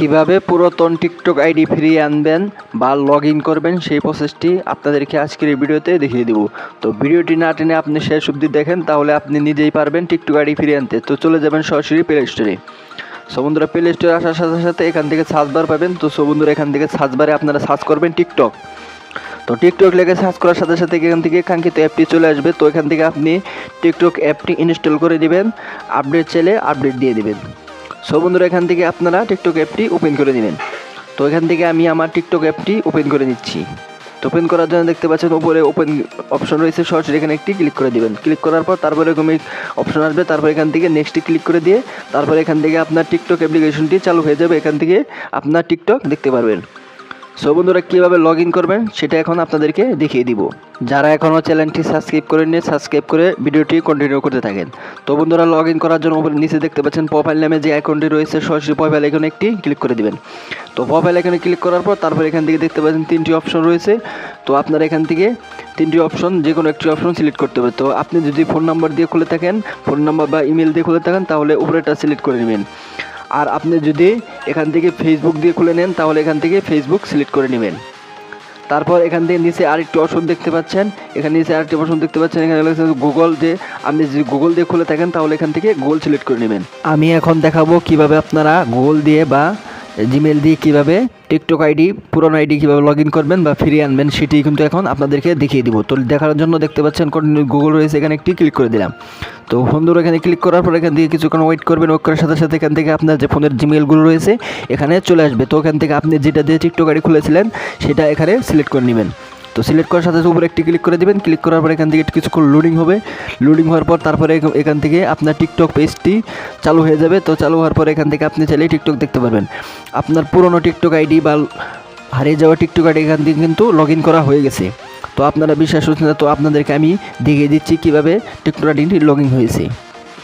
কীভাবে পুরাতন TikTok ID ফিরিয়ে আনবেন বা লগ ইন করবেন সেই প্রসেসটি আপনাদেরকে আজকের এই ভিডিওতে দেখিয়ে দেবো। তো ভিডিওটি না টেনে আপনি শেষ অবধি দেখেন, তাহলে আপনি নিজেই পারবেন টিকটক আইডি ফিরিয়ে আনতে। তো চলে যাবেন সরাসরি প্লে স্টোরে সো বন্ধুরা প্লে স্টোরে আসার সাথে সাথে এখান থেকে সার্চ বার পাবেন। তো সো বন্ধুরা, এখান থেকে সার্চ বারে আপনারা সার্চ করবেন টিকটক। তো টিকটক লেগে সার্চ করার সাথে সাথে এখান থেকে কাঙ্ক্ষিত অ্যাপটি চলে আসবে। তো এখান থেকে আপনি টিকটক অ্যাপটি ইনস্টল করে দিবেন। আপডেট চাইলে আপডেট দিয়ে দিবেন। সো বন্ধুরা, এখান থেকে আপনারা টিকটক অ্যাপটি ওপেন করে দিবেন তো, এখান থেকে আমি আমার টিকটক অ্যাপটি ওপেন করে নিচ্ছি। তো ওপেন করার জন্য দেখতে পাচ্ছেন, উপরে ওপেন অপশন রয়েছে সরাসরি এখানে একটি ক্লিক করে দিবেন। ক্লিক করার পর তারপরে এরকম অপশন আসবে, তারপর এখান থেকে নেক্সটে ক্লিক করে দিয়ে তারপরে এখান থেকে আপনার টিকটক অ্যাপ্লিকেশনটি চালু হয়ে যাবে। এখান থেকে আপনার টিকটক দেখতে পারবেন। সো বন্ধুরা, কীভাবে লগ ইন করবেন? সেটা এখন আপনাদেরকে দেখিয়ে দিব। যারা এখনও চ্যানেলটি সাবস্ক্রাইব করে নিয়ে সাবস্ক্রাইব করে ভিডিওটি কন্টিনিউ করতে থাকেন। তো বন্ধুরা লগ ইন করার জন্য উপরে নিচে দেখতে পাচ্ছেন প্রোফাইল নামে যে আইকনটি রয়েছে, সরাসরি প্রোফাইল এখানে একটি ক্লিক করে দিবেন। তো প্রোফাইল এখানে ক্লিক করার পর তারপর এখান থেকে দেখতে পাচ্ছেন তিনটি অপশন রয়েছে। তো আপনারা এখান থেকে তিনটি অপশন যে কোনো একটি অপশন সিলেক্ট করতে হবে তো আপনি যদি ফোন নাম্বার দিয়ে খুলে থাকেন ফোন নাম্বার বা ইমেল দিয়ে খুলে থাকেন, তাহলে উপরেটা সিলেক্ট করে নেবেন। আর আপনি যদি এখান থেকে ফেসবুক দিয়ে খুলে নেন, তাহলে এখান থেকে ফেসবুক সিলেক্ট করে নেবেন। তারপর এখান থেকে নিচে আরেকটি অপশন দেখতে পাচ্ছেন। এখানে নিচে আরেকটি অপশন দেখতে পাচ্ছেন। এখানে লেখা গুগল যে আপনি যদি গুগল দিয়ে খুলে থাকেন, তাহলে এখান থেকে গুগল সিলেক্ট করে নেবেন। আমি এখন দেখাবো কীভাবে আপনারা গুগল দিয়ে বা জিমেল দিয়ে কীভাবে টিকটক আইডি পুরনো আইডি কীভাবে লগ ইন করবেন বা ফিরিয়ে আনবেন, সেটি কিন্তু এখন আপনাদেরকে দেখিয়ে দিব। তো দেখার জন্য দেখতে পাচ্ছেন গুগল রয়েছে। এখানে একটি ক্লিক করে দিলাম। তো বন্ধুরা, এখানে ক্লিক করার পর এখান থেকে কিছুক্ষণ ওয়েট করবেন ওয়েট করার সাথে সাথে এখান থেকে আপনার যে ফোনের জিমেলগুলো রয়েছে, এখানে চলে আসবে। তো ওখান থেকে আপনি যেটা দিয়ে টিকটক আইডি খুলেছিলেন, সেটা এখানে সিলেক্ট করে নেবেন। তো সিলেক্ট করার সাথে উপরে একটি ক্লিক করে দেবেন। ক্লিক করার পর এখান থেকে কিছুক্ষণ লোডিং হবে। লোডিং হওয়ার পর তারপরে এখান থেকে আপনার টিকটক পেজটি চালু হয়ে যাবে। তো চালু হওয়ার পর এখান থেকে আপনি চাইলে টিকটক দেখতে পারবেন। আপনার পুরনো টিকটক আইডি বা হারিয়ে যাওয়া টিকটক আইডি এখান থেকে কিন্তু লগ করা হয়ে গেছে। তো আপনারা বিশ্বাস করছেন তো আপনাদেরকে আমি দেখিয়ে দিচ্ছি কীভাবে টিকটক আইডি লগ ইন হয়েছে।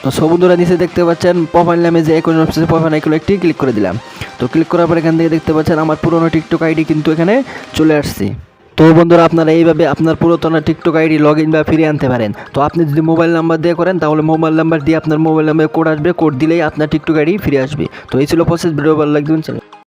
তো সব বন্ধুরা, নিচে দেখতে পাচ্ছেন প্রোফাইল নামে যে এখন অপশন প্রোফাইল আইকন একটি ক্লিক করে দিলাম। তো ক্লিক করার পর এখান থেকে দেখতে পাচ্ছেন আমার পুরনো টিকটক আইডি কিন্তু এখানে চলে আসছে। তো বন্ধুরা, আপনারা এইভাবে আপনার পুরাতন টিকটক আইডি লগ ইন বা ফিরিয়ে আনতে পারেন। তো আপনি যদি মোবাইল নাম্বার দিয়ে করেন, তাহলে মোবাইল নাম্বার দিয়ে আপনার মোবাইল নাম্বারে কোড আসবে। কোড দিলেই আপনার টিকটক আইডি ফিরে আসবে। তো এই ছিল প্রসেস ভিডিও ভালো লাগবে